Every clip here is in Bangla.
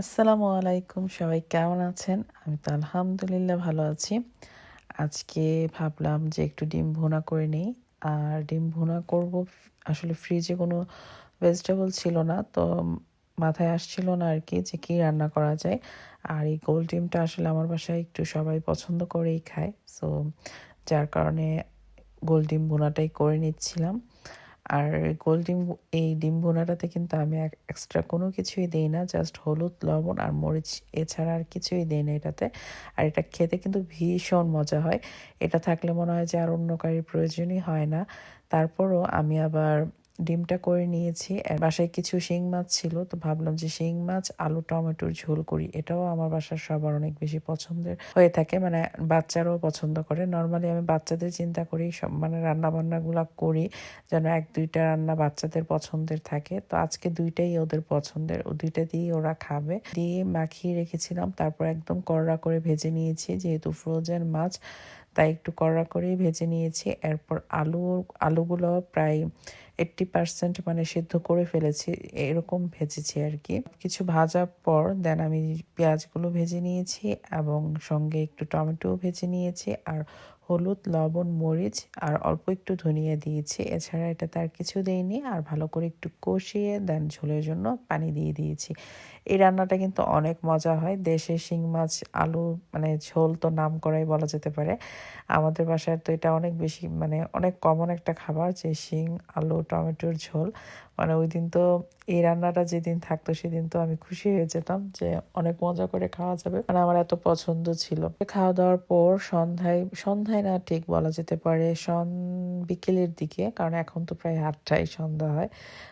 আসসালামু আলাইকুম, সবাই কেমন আছেন? আমি তো আলহামদুলিল্লাহ ভালো আছি। আজকে ভাবলাম যে একটু ডিম ভুনা করে নিই। আর ডিম ভুনা করব আসলে ফ্রিজে কোনো ভেজিটেবল ছিল না, তো মাথায় আসছিল না আর কি যে কী রান্না করা যায়। আর এই গোল ডিমটা আসলে আমার বাসায় একটু সবাই পছন্দ করেই খায়। সো যার কারণে গোল ডিম ভুনাটাই করে নিচ্ছিলাম। আর গোল ডিম, এই ডিম ভোনাটাতে কিন্তু আমি এক্সট্রা কোনো কিছুই দিই না জাস্ট হলুদ, লবণ আর মরিচ, এছাড়া আর কিছুই দিই না এটাতে। আর এটা খেতে কিন্তু ভীষণ মজা হয়। এটা থাকলে মনে হয় যে আর অন্য কারির প্রয়োজনই হয় না। তারপরও আমি আবার ডিমটা করে নিয়েছি বাসায় কিছু শিং মাছ ছিল, তো ভাবলাম যে শিং মাছ, আলু, টমেটোর ঝোল করি। এটাও আমার বাসার সবার অনেক বেশি পছন্দের হয়ে থাকে মানে বাচ্চারাও পছন্দ করে। নর্মালি আমি বাচ্চাদের চিন্তা করি, সব মানে রান্না বান্নাগুলো করি, যেন এক, দুইটা রান্না বাচ্চাদের পছন্দের থাকে। তো আজকে দুইটাই ওদের পছন্দের, ও দুইটা দিয়ে ওরা খাবে। দিয়ে মাখিয়ে রেখেছিলাম, তারপর একদম কররা করে ভেজে নিয়েছি, যেহেতু ফ্রোজেন মাছ, তাই একটু কড়া করেই ভেজে নিয়েছি। এরপর আলু, আলুগুলো প্রায় এইট্টি পার্সেন্ট মানে সিদ্ধ করে ফেলেছি, এরকম ভেজেছি আর কি। কিছু ভাজার পর দেন আমি পেঁয়াজগুলো ভেজে নিয়েছি এবং সঙ্গে একটু টমেটো ভেজে নিয়েছি আর হলুদ, লবণ, মরিচ আর অল্প একটু ধনিয়া দিয়েছি। এছাড়া এটা তার কিছু দেয়নি আর ভালো করে একটু কষিয়ে দেন ঝোলের জন্য পানি দিয়ে দিয়েছি। এই রান্নাটা কিন্তু অনেক মজা হয়। দেশে শিং মাছ, আলু মানে ঝোল তো নাম করাই বলা যেতে পারে। আমাদের বাসায় তো এটা অনেক বেশি মানে অনেক কমন একটা খাবার যে শিং, আলু টমেটোর ঝোল। মানে ওই দিন তো এই রান্নাটা যেদিন থাকতো সেদিন তো আমি খুশি হয়ে যেতাম যে অনেক মজা করে খাওয়া যাবে। মানে আমার এত পছন্দ ছিল। খাওয়া দাওয়ার পর সন্ধ্যায় সন্ধ্যায় না ঠিক বলা যেতে পারে সন বিকেলের দিকে, কারণ এখন তো প্রায় আটটায় সন্ধ্যা হয়।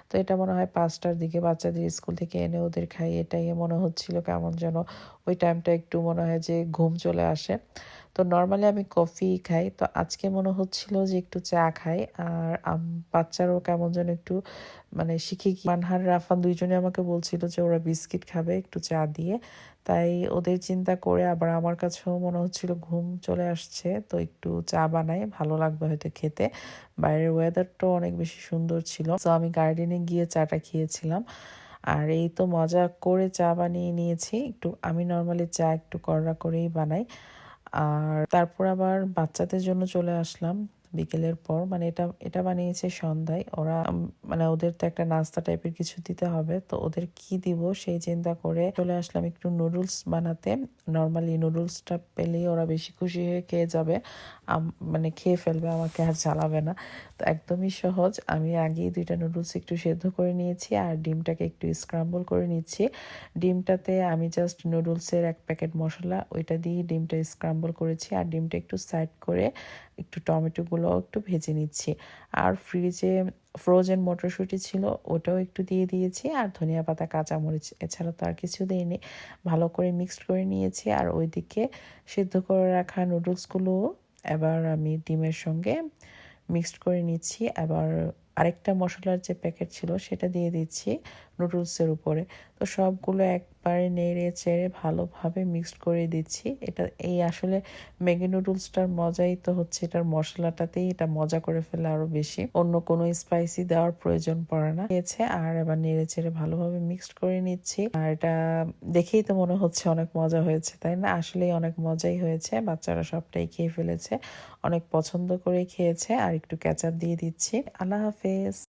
তো এটা মনে হয় পাঁচটার দিকে বাচ্চাদের স্কুল থেকে এনে ওদের খাই, এটাই মনে হচ্ছিল কেমন যেন ওই টাইমটা একটু মনে হয় যে ঘুম চলে আসে। তো নর্মালি আমি কফি খাই। তো আজকে মনে হচ্ছিল যে একটু চা খাই, আর বাচ্চারও কেমন যেন একটু মানে শিখে কি মানহার রাফান দুইজনে আমাকে বলছিল যে ওরা বিস্কিট খাবে, একটু চা দিয়ে। তাই ওদের চিন্তা করে আবার আমার কাছেও মনে হচ্ছিল ঘুম চলে আসছে, তো একটু চা বানাই, ভালো লাগবে হয়তো খেতে। বাইরের ওয়েদারটাও অনেক বেশি সুন্দর ছিল। তো আমি গার্ডেনে গিয়ে চাটা খেয়েছিলাম। আর এই তো মজা করে চা বানিয়ে নিয়েছি। একটু, আমি নর্মালি চা একটু কররা করেই বানাই। আর তারপর আবার বাচ্চাদের জন্য চলে আসলাম। বিকেলের পর মানে এটা এটা বানিয়েছে সন্ধ্যায়। ওরা মানে ওদের তো একটা নাস্তা টাইপের কিছু দিতে হবে, তো ওদের কি দিব সেই চিন্তা করে চলে আসলাম একটু নুডলস বানাতে। নর্মালি নুডলসটা পেলেই ওরা বেশি খুশি হয়ে খেয়ে যাবে মানে খেয়ে ফেলবে, আমাকে আর জ্বালাবে না। তো একদমই সহজ, আমি আগেই দুইটা নুডলস একটু সেদ্ধ করে নিয়েছি আর ডিমটাকে একটু স্ক্রাম্বল করে নিচ্ছি। ডিমটাতে আমি জাস্ট নুডলসের এক প্যাকেট মশলা, ওইটা দিয়ে ডিমটা স্ক্রাম্বল করেছি আর ডিমটা একটু সাইড করে একটু টমেটোগুলো একটু ভেজে নিচ্ছি। আর ফ্রিজে ফ্রোজেন মটরশুঁটি ছিল, ওটাও একটু দিয়ে দিয়েছি। আর ধনিয়া পাতা, কাঁচামরিচ এছাড়া তো আর কিছু দিইনি। ভালো করে মিক্সড করে নিয়েছি। আর ওইদিকে সিদ্ধ করে রাখা নুডলসগুলো এবার আমি ডিমের সঙ্গে মিক্সড করে নিচ্ছি। এবার আরেকটা মশলার যে প্যাকেট ছিল, সেটা দিয়ে দিচ্ছি নুডলসের উপরে। তো সবগুলো একবারে নেড়ে চেড়ে ভালোভাবে মিক্সড করে দিচ্ছি। এটা এই আসলে ম্যাগি নুডলসটার মজাই তো হচ্ছে এটার মশলাটাতেই এটা মজা করে ফেলে আরও বেশি। অন্য কোনো স্পাইসি দেওয়ার প্রয়োজন পড়ে না। দিয়েছে আর এবার নেড়ে চেড়ে ভালোভাবে মিক্সড করে নিচ্ছি। আর এটা দেখেই তো মনে হচ্ছে অনেক মজা হয়েছে, তাই না? আসলেই অনেক মজাই হয়েছে। বাচ্চারা সবটাই খেয়ে ফেলেছে। অনেক পছন্দ করে খেয়েছে। আর একটু ক্যাচাপ দিয়ে দিচ্ছি। আল্লাহ হাফেজ।